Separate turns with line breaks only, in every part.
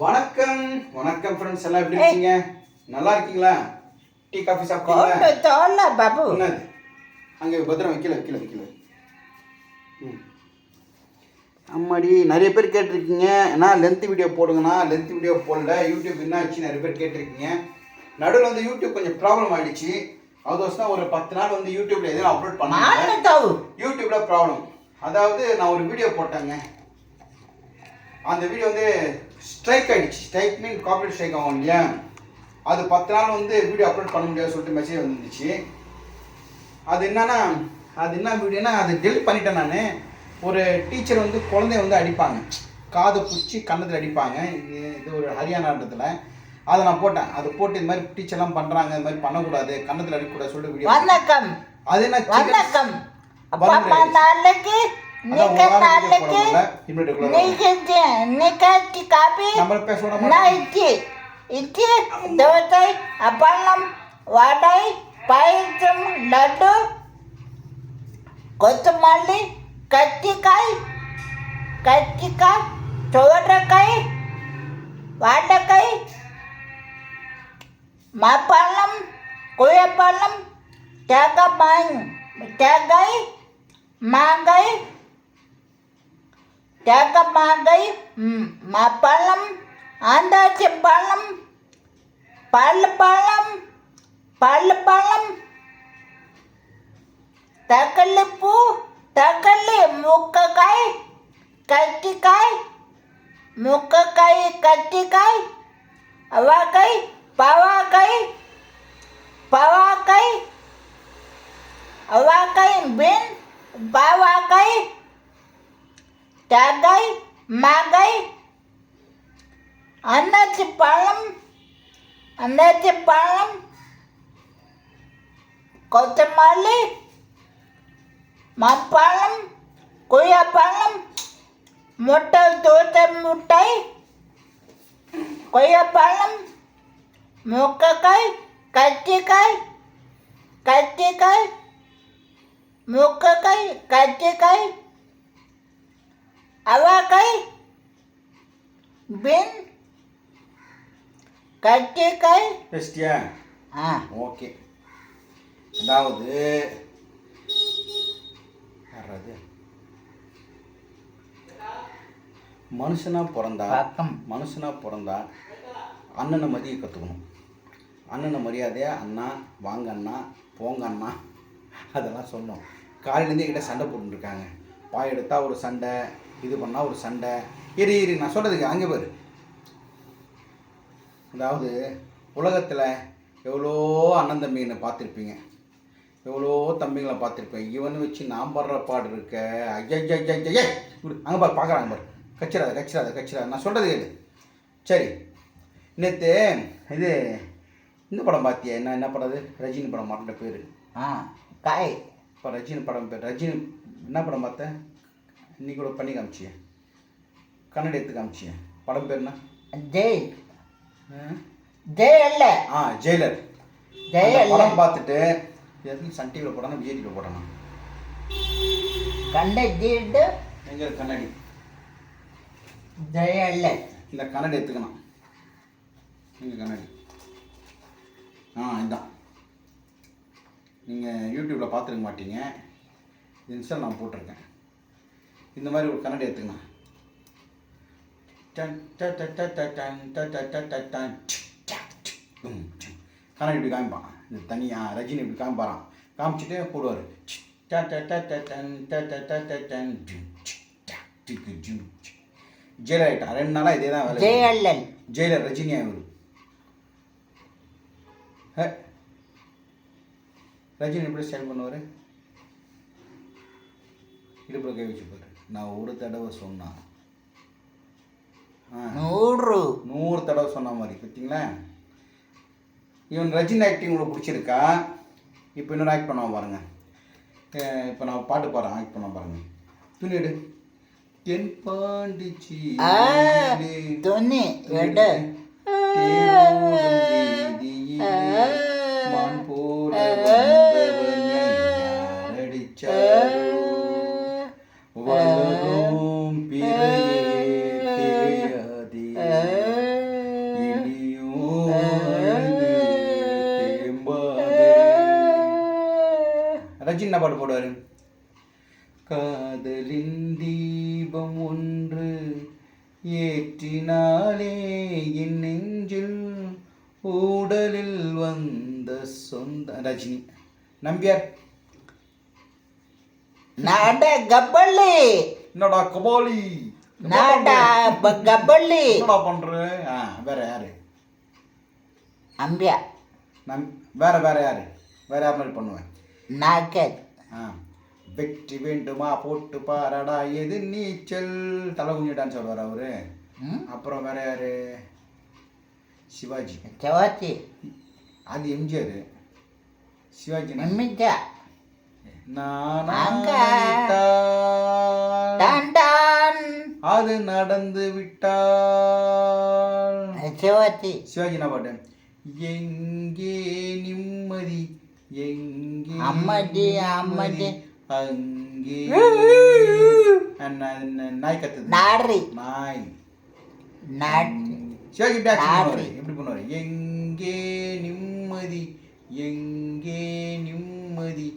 வணக்கம் வணக்கம் ஃப்ரெண்ட்ஸ் எல்லாம் எப்படி இருக்கீங்க நல்லா இருக்கீங்களா டீ காஃபி
சாப்பிட்டீங்களா பாபு
என்னது அங்கே பத்திரம் வைக்கல வைக்கல வைக்கல ம் அம்மாடி நிறைய பேர் கேட்டிருக்கீங்க ஏன்னா லென்த் வீடியோ போடுங்கண்ணா லென்த் வீடியோ போடல யூடியூப் என்ன ஆச்சு நிறைய பேர் கேட்டிருக்கீங்க நடுவில் வந்து யூடியூப் கொஞ்சம் ப்ராப்ளம் ஆகிடுச்சு அதுவசம் ஒரு பத்து நாள் வந்து யூடியூப்ல எதுவும் அப்லோட் பண்ணாங்க யூடியூப்ல ப்ராப்ளம் அதாவது நான் ஒரு வீடியோ போட்டேங்க அந்த வீடியோ வந்து ஸ்ட்ரைக் ஆகிடுச்சு ஸ்ட்ரைக் மீன் காப்பரேட் ஸ்ட்ரைக் ஆகும் இல்லையா அது பத்து நாள் வந்து வீடியோ அப்லோட் பண்ண முடியாது சொல்லிட்டு மெசேஜ் வந்துருந்துச்சு அது என்னன்னா அது என்ன வீடியோனா அது டெலிட் பண்ணிட்டேன் நான் ஒரு டீச்சர் வந்து குழந்தைய வந்து அடிப்பாங்க காதை பிடிச்சி கன்னத்தில் அடிப்பாங்க இது இது ஒரு ஹரியானான்றதுல அதை நான் போட்டேன் அது போட்டு இது மாதிரி டீச்சர்லாம் பண்ணுறாங்க இது மாதிரி பண்ணக்கூடாது கன்னத்தில் அடிக்கக்கூடாது சொல்லிட்டு வீடியோ வணக்கம் அது என்ன வணக்கம் ನಿಕಂತೆ ನಿಕಂತಿ ಕಾಪಿ ನಾ ಇತ್ತಿ ఇచ్చి దోసకాయ అప్పన్నం వాటాయి పాయసం లడ్డు
కొత్తమల్లి కత్తికాయ కత్తికాయ చోటకాయ వాటకాయ మా పళ్ళం కుయ పళ్ళం తెగ మాంగాయ தேக்கமாங்கை பழம் ஆந்தாச்சி பழம் பல்லு பழம் பல்லு பழம் தக்கல்லி பூ தக்கல்லி முக்கக்காய் கத்திக்காய் முக்கக்காய் கத்திக்காய் அவாக்காய் பவாக்காய் பவாக்காய் அவாக்காய் பின் பவாக்காய் தகை மகை அன்னாச்சி பழம் அன்னாச்சி பழம் கொத்தமல்லி மப்பழம் கொய்யாப்பழம் முட்டை தூத்த முட்டை கொய்யாப்பழம் முக்கக்காய் கத்திக்காய் கத்திக்காய் முக்கக்காய் கத்திக்காய் அவாக்கை பின் கட்டிக்கை
பெஸ்டியா ஆ ஓகே அதாவது யாராவது மனுஷனாக பிறந்தா மனுஷனாக பிறந்தா அண்ணனை மதிய கற்றுக்கணும் அண்ணனை மரியாதையா அண்ணா வாங்க அண்ணா போங்க அண்ணா அதெல்லாம் சொல்லணும் காலையிலேருந்து கிட்ட சண்டை போட்டுருக்காங்க பாய் எடுத்தால் ஒரு சண்டை இது பண்ணால் ஒரு சண்டை இரு இரு நான் சொல்கிறதுக்கு அங்கே பேர் அதாவது உலகத்தில் எவ்வளோ அண்ணன் தம்பிங்கனை பார்த்துருப்பீங்க எவ்வளோ தம்பிங்களை பார்த்துருப்பேன் இவன் வச்சு நான் படுற பாடு இருக்க ஐயய்யய்யய்யே அங்கே பாரு பார்க்குறாங்க பாரு கச்சிடாத கச்சிடாத கச்சிடாத நான் சொல்கிறது கேளு சரி நேற்று இது இந்த படம் பார்த்தியா என்ன என்ன படம் அது ரஜினி படம் மறந்த பேர் ஆ காய் இப்போ ரஜினி படம் பேர் ரஜினி என்ன படம் பார்த்தேன் இன்னைக்கு கூட பண்ணி காமிச்சியே கண்ணாடி எடுத்து காமிச்சியே படம் பேர் என்ன ஜெய் ஜெய் அல்ல ஆ ஜெயிலர் ஜெய் படம் பார்த்துட்டு எதுவும் சன் டிவியில் போடாம விஜய் டிவியில் போட்டானா
கண்ணடி எங்கே கண்ணடி ஜெய் அல்ல இந்த கண்ணடி எடுத்துக்கணும்
இங்கே கண்ணடி ஆ இதான் நீங்கள் யூடியூப்பில் பார்த்துருக்க மாட்டீங்க இன்ஸ்டா நான் போட்டிருக்கேன் இந்த மாதிரி ஒரு கண்ணாடி எடுத்துக்கணும் கண்ணாடி இப்படி காமிப்பான் இந்த தனியாக ரஜினி இப்படி காமிப்பாரான் காமிச்சிட்டு போடுவார் ஜெயிலர் ஆகிட்டான் ரெண்டு நாளாக இதே தான் வேலை ஜெயலல் ஜெயிலர் ரஜினி ஆகும் ரஜினி எப்படி ஸ்டைல் பண்ணுவார் இடுப்பில் கை வச்சுப்பார் நான் ஒரு தடவை சொன்னேன் நூறு நூறு தடவை சொன்ன மாதிரி பார்த்தீங்களா இவன் ரஜினி ஆக்டிங் உங்களுக்கு பிடிச்சிருக்கா இப்போ இன்னொரு ஆக்ட் பண்ணுவோம் பாருங்கள் இப்போ நான் பாட்டு பாடுறேன் ஆக்ட் பண்ண பாருங்கள் துணி தென் பாண்டிச்சி துணி வச்சு என்ன பாட்டு போடுவார் காதலின் தீபம் ஒன்று ஏற்றினாலே என் நெஞ்சில் உடலில் வந்த சொந்த ரஜினி நம்பியார்
நாடா கப்பல்லி என்னடா கபாலி நாடா கப்பல்லி என்னடா பண்ற ஆ வேற யாரு அம்பியா
நம் வேற வேற யாரு வேற யார் மாதிரி பண்ணுவேன் நாக்கட் வெற்றி வேண்டுமா போட்டு பாரடா எது நீச்சல் தலை குஞ்சிட்டான்னு சொல்லுவார் அவரு அப்புறம் வேற யாரு சிவாஜி சிவாஜி அது எம்ஜிஆர் சிவாஜி எம்ஜிஆர் அது நடந்து விட்டா சிவாஜி சிவாஜி பாட்டேன் பாட்டு எங்கே நிம்மதி எங்க அம்மாடி அம்மாடி அங்கே நாய் கத்துது நாடரி நாய் சிவாஜி பேக் எப்படி பண்ணுவார் எங்கே நிம்மதி எங்கே நிம்மதி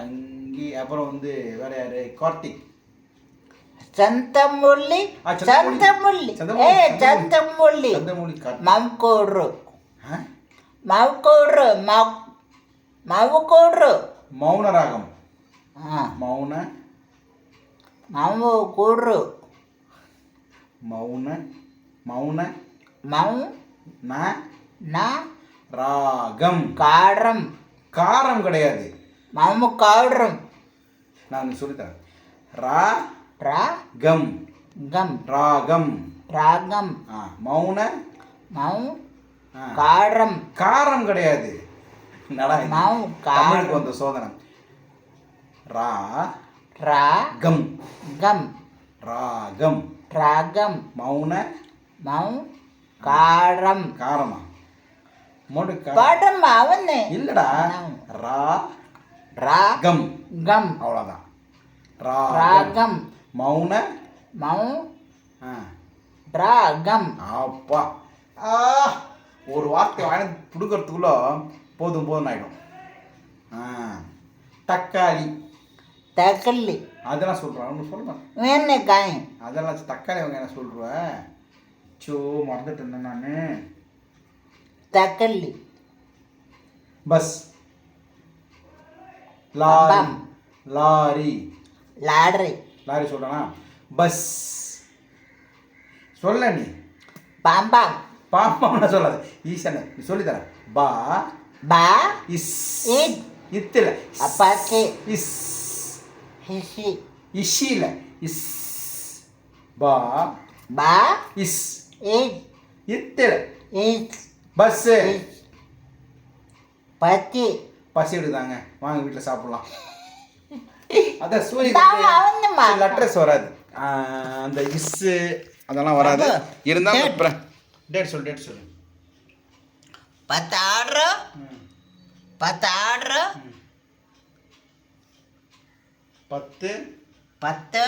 அங்கே அப்புறம் வந்து வேற யாரு கார்த்திக் சந்தமுள்ளி ಚಂತಮುಳ್ಳಿ ಏ ಚಂತಮುಳ್ಳಿ ಮಂಕೋಡ್ರು ಮಂಕೋಡ್ರು ಮಕ್ ಮೌಕೋಡ್ರು ಮೌನ ರಾಗಂ ಹಾಂ ಮೌನ
ಮೌ ಕೂಡ್ರು
ಮೌನ ಮೌನ ந ந ராகம் காரம் காரம் கிடையாது மம காரம் நான் சொல்லித்தரேன் ரா ரா கம் கம் ராகம் ராகம் மௌன மௌ காரம் காரம் கிடையாது தமிழுக்கு வந்து சோதனை ரா ரா கம் ராகம் ராகம் மௌன மௌ காரம் காரமா மோடு காரம் அவன் இல்லடா ரா ரா கம் அவ்வளோதான் ராகம் மௌன மௌ ராகம் அப்பா ஒரு வார்த்தை வாங்கி பிடுக்கிறதுக்குள்ள போதும் போதும் ஆகிடும் தக்காளி தக்காளி அதெல்லாம் சொல்கிறேன் ஒன்று சொல்கிறேன் வேணே காய் அதெல்லாம் தக்காளி அவங்க என்ன சொல்கிறேன் சோ மறந்துட்டு இருந்தேன் நான் தக்காளி bus lorry lorry lorry lorry சொல்கிறேன்னா பஸ் சொல்ல நீ பாம்பா பாம்பா சொல்லாது ஈசன் நீ சொல்லித்தரேன் பா பா இஸ் இட் இத்தில் அப்பாக்கு இஸ் ஹிஷி இஷில இஸ் பா பா இஸ் இட் இத்தில் இட் பஸ் பத்தி பசி எடுத்தாங்க வாங்க வீட்டில் சாப்பிடலாம் அதான் சூரிய லெட்டர்ஸ் வராது அந்த இஸ்ஸு அதெல்லாம் வராது இருந்தாலும் அப்புறம் டேட் சொல்லு டேட் சொல்லு
பத்து ஆடுறோம் பத்து ஆடுறோம்
பத்து പത്ത്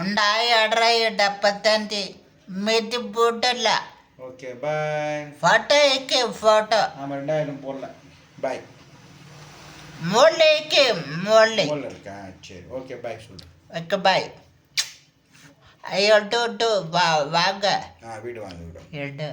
ഉണ്ടായി അടറയിട്ട പത്തഞ്ച് മെതി പോട്ടല്ല ഓക്കെ ബൈ ഫോട്ടോയ്ക്ക് ഫോട്ടോ നമ്മൾ രണ്ടായാലും പോടല
ബൈ മുകളിലേക്ക് മുകളിൽ
ശരി ഓക്കെ ബൈ ഓക്കെ ബൈ
അയ്യോ ടു ടു വാങ്ങ വീട് വാങ്ങ വീട്